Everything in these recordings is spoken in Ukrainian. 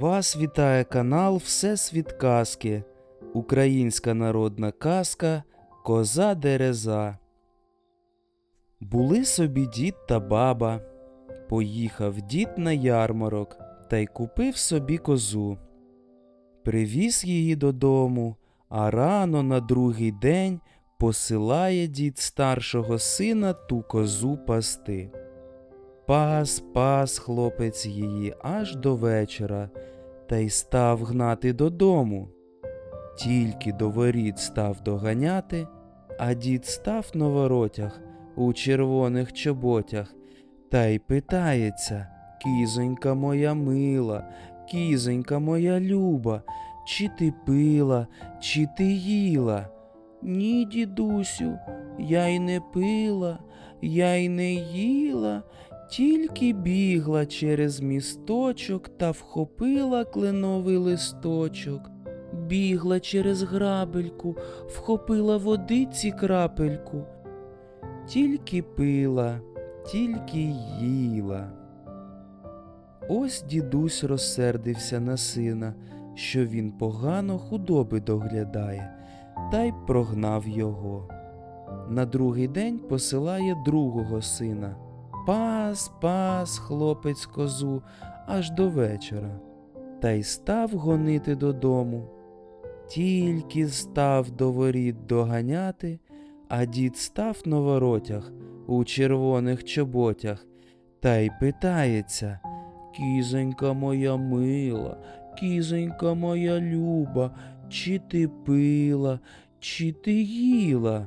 Вас вітає канал Всесвіт Казки, Українська народна казка Коза Дереза. Були собі дід та баба. Поїхав дід на ярмарок та й купив собі козу. Привіз її додому, а рано на другий день посилає дід старшого сина ту козу пасти. Пас, пас хлопець її аж до вечора, та й став гнати додому. Тільки до воріт став доганяти, а дід став на воротях у червоних чоботях, та й питається Кізонька моя мила, кізонька моя люба, чи ти пила, чи ти їла? Ні, дідусю, я й не пила, я й не їла, тільки бігла через місточок та вхопила кленовий листочок. Бігла через грабельку, вхопила водиці крапельку. Тільки пила, тільки їла. Ось дідусь розсердився на сина, що він погано худоби доглядає, та й прогнав його. На другий день посилає другого сина. Пас, пас, хлопець козу, аж до вечора, та й став гонити додому. Тільки став до воріт доганяти, а дід став на воротях у червоних чоботях, та й питається Кізонька моя мила, кізонька моя люба, чи ти пила, чи ти їла?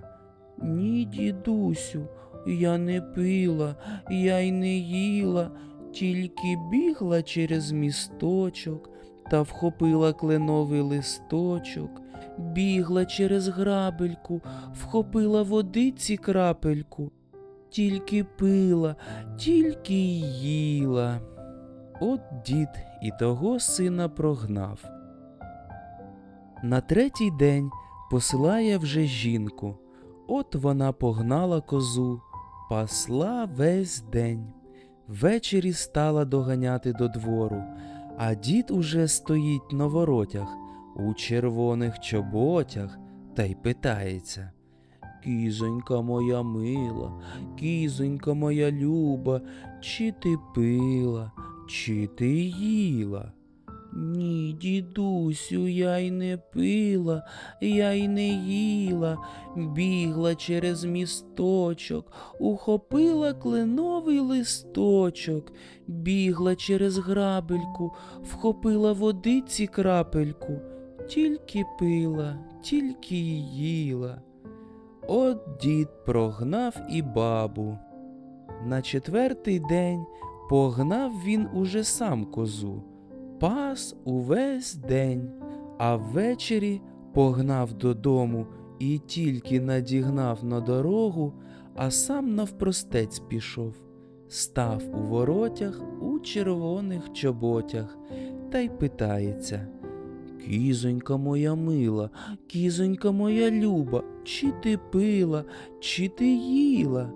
Ні, дідусю, я не пила, я й не їла, тільки бігла через місточок та вхопила кленовий листочок, бігла через грабельку, вхопила водиці крапельку, тільки пила, тільки їла. От дід і того сина прогнав. На третій день посилає вже жінку. От вона погнала козу, пасла весь день. Ввечері стала доганяти до двору, а дід уже стоїть на воротях у червоних чоботях та й питається. Кізонька моя мила, кізонька моя люба, чи ти пила, чи ти їла? Ні, дідусю, я й не пила, я й не їла, бігла через місточок, ухопила кленовий листочок, бігла через грабельку, вхопила водиці крапельку, тільки пила, тільки й їла. От дід прогнав і бабу. На четвертий день погнав він уже сам козу, пас увесь день, а ввечері погнав додому і тільки надігнав на дорогу, а сам навпростець пішов, став у воротях у червоних чоботях та й питається. Кізонька моя мила, кізонька моя люба, чи ти пила, чи ти їла?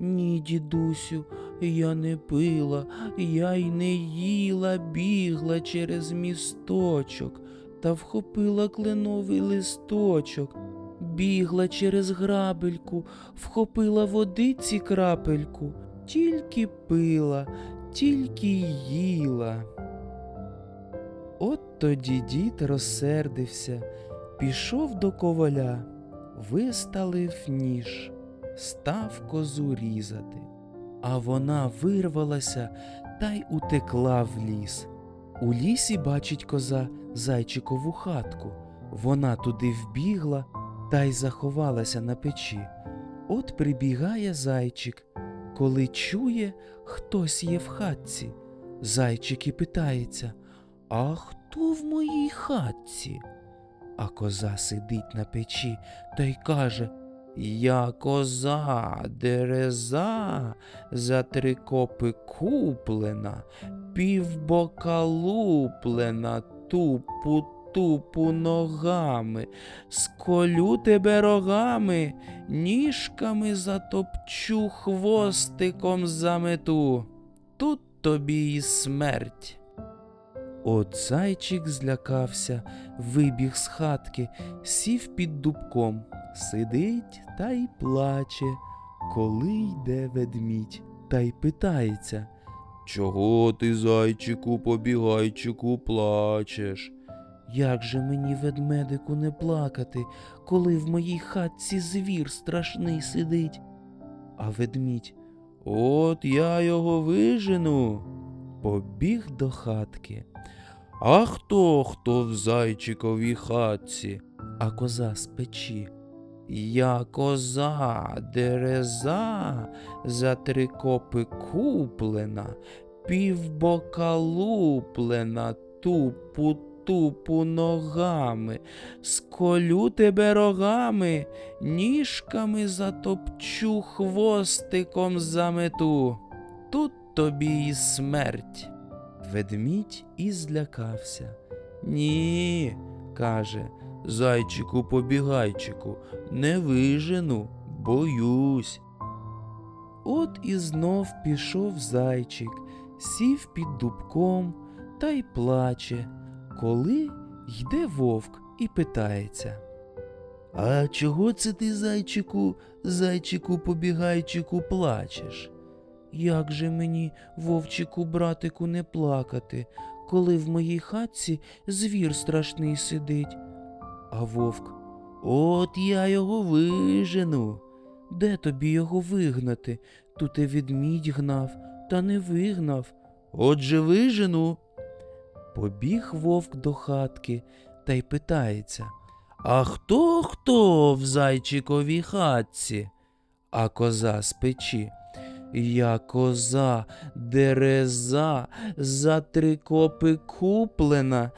Ні, дідусю, я не пила, я й не їла, бігла через місточок та вхопила кленовий листочок, бігла через грабельку, вхопила водиці крапельку, тільки пила, тільки їла. От тоді дід розсердився, пішов до коваля, виставив ніж, став козу різати, а вона вирвалася та й утекла в ліс. У лісі бачить коза зайчикову хатку. Вона туди вбігла та й заховалася на печі. От прибігає зайчик, коли чує, хтось є в хатці. Зайчик і питається А хто в моїй хатці? А коза сидить на печі та й каже Я коза, дереза, за три копи куплена, півбока луплена, тупу тупу ногами, сколю тебе рогами, ніжками затопчу, хвостиком замету. Тут тобі і смерть. От зайчик злякався, вибіг з хатки, сів під дубком, сидить та й плаче, коли йде ведмідь, та й питається. Чого ти, зайчику, побігайчику, плачеш? Як же мені, ведмедику, не плакати, коли в моїй хатці звір страшний сидить? А ведмідь, от я його вижену. Побіг до хатки. А хто хто в зайчиковій хатці? А коза з печі. Я коза, дереза, за три копи куплена, півбока луплена, тупу тупу ногами, сколю тебе рогами, ніжками затопчу, хвостиком замету. Тут тобі і смерть. Ведмідь і злякався. Ні, каже, зайчику побігайчику, не вижену, боюсь. От і знов пішов зайчик, сів під дубком та й плаче, коли йде вовк і питається. А чого це ти, зайчику, зайчику побігайчику, плачеш? Як же мені, вовчику, братику, не плакати, коли в моїй хатці звір страшний сидить? А вовк, от я його вижену. Де тобі його вигнати? Тут і ведмідь гнав, та не вигнав. Отже вижену. Побіг вовк до хатки та й питається. А хто хто в зайчиковій хатці? А коза з печі. Я коза, дереза, за три копи куплена,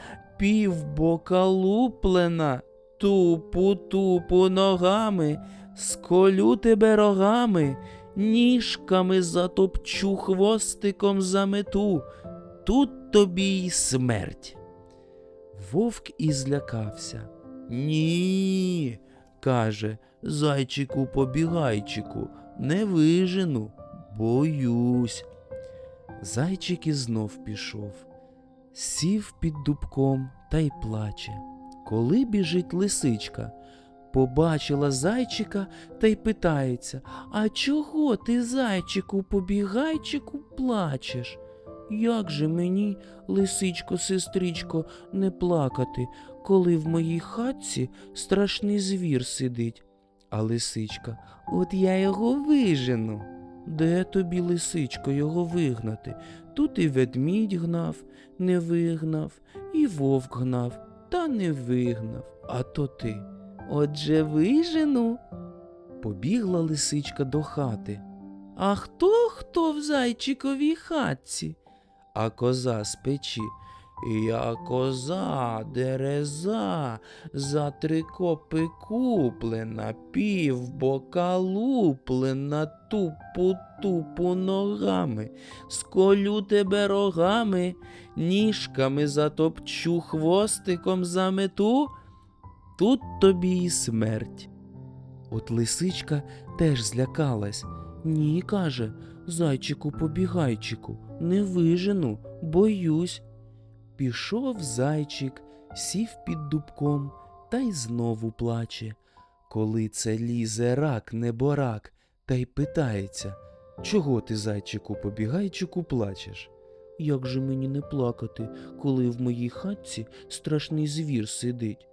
півбока луплена, тупу тупу ногами, сколю тебе рогами, ніжками затопчу, хвостиком замету, тут тобі й смерть. Вовк і злякався. Ні, каже, зайчику побігайчику, не вижену, боюсь. Зайчик і знов пішов, сів під дубком та й плаче. Коли біжить лисичка, побачила зайчика та й питається А чого ти, зайчику, побігайчику, плачеш? Як же мені, лисичко, сестричко, не плакати, коли в моїй хатці страшний звір сидить? А лисичка, от я його вижену. Де тобі, лисичко, його вигнати? Тут і ведмідь гнав, не вигнав, і вовк гнав, та не вигнав, а то ти. Отже вижену. Побігла лисичка до хати. А хто хто в зайчиковій хатці? А коза з печі. Я коза, дереза, за три копи куплена, півбока луплена, тупу тупу ногами, сколю тебе рогами, ніжками затопчу, хвостиком замету, тут тобі і смерть. От лисичка теж злякалась. Ні, каже, зайчику побігайчику, не вижену, боюсь. Пішов зайчик, сів під дубком та й знову плаче. Коли це лізе рак, неборак, та й питається, чого ти, зайчику, побігайчику, плачеш? Як же мені не плакати, коли в моїй хатці страшний звір сидить?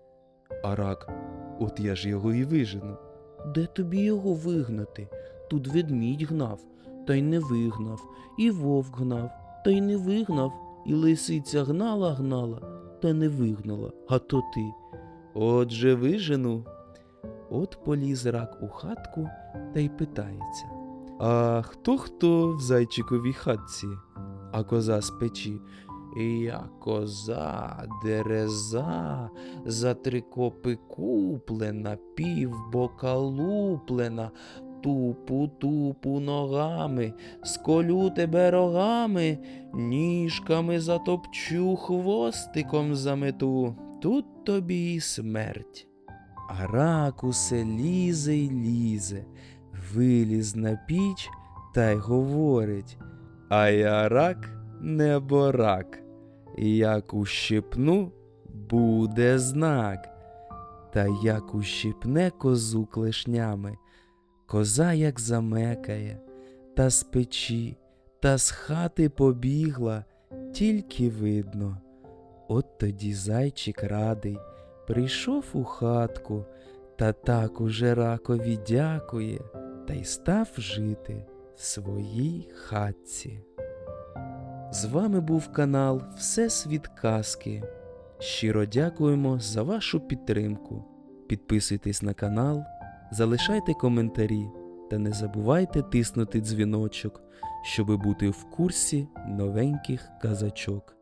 А рак, от я ж його і вижену. Де тобі його вигнати? Тут ведмідь гнав, та й не вигнав, і вовк гнав, та й не вигнав, і лисиця гнала, гнала, та не вигнала, а то ти. Отже вижену. От поліз рак у хатку та й питається. А хто хто в зайчиковій хатці? А коза з печі. Я коза, дереза, за три копи куплена, півбока луплена, тупу тупу ногами, сколю тебе рогами, ніжками затопчу, хвостиком замету, тут тобі і смерть. А рак усе лізе й лізе, виліз на піч та й говорить. А я рак неборак. як ущипну, буде знак. Та як ущипне козу клешнями, коза як замекає, та з печі, та з хати побігла, тільки видно. От тоді зайчик радий, прийшов у хатку, та так уже ракові дякує, та й став жити в своїй хатці. З вами був канал Всесвіт Казки. Щиро дякуємо за вашу підтримку. Підписуйтесь на канал, залишайте коментарі та не забувайте тиснути дзвіночок, щоби бути в курсі новеньких казачок.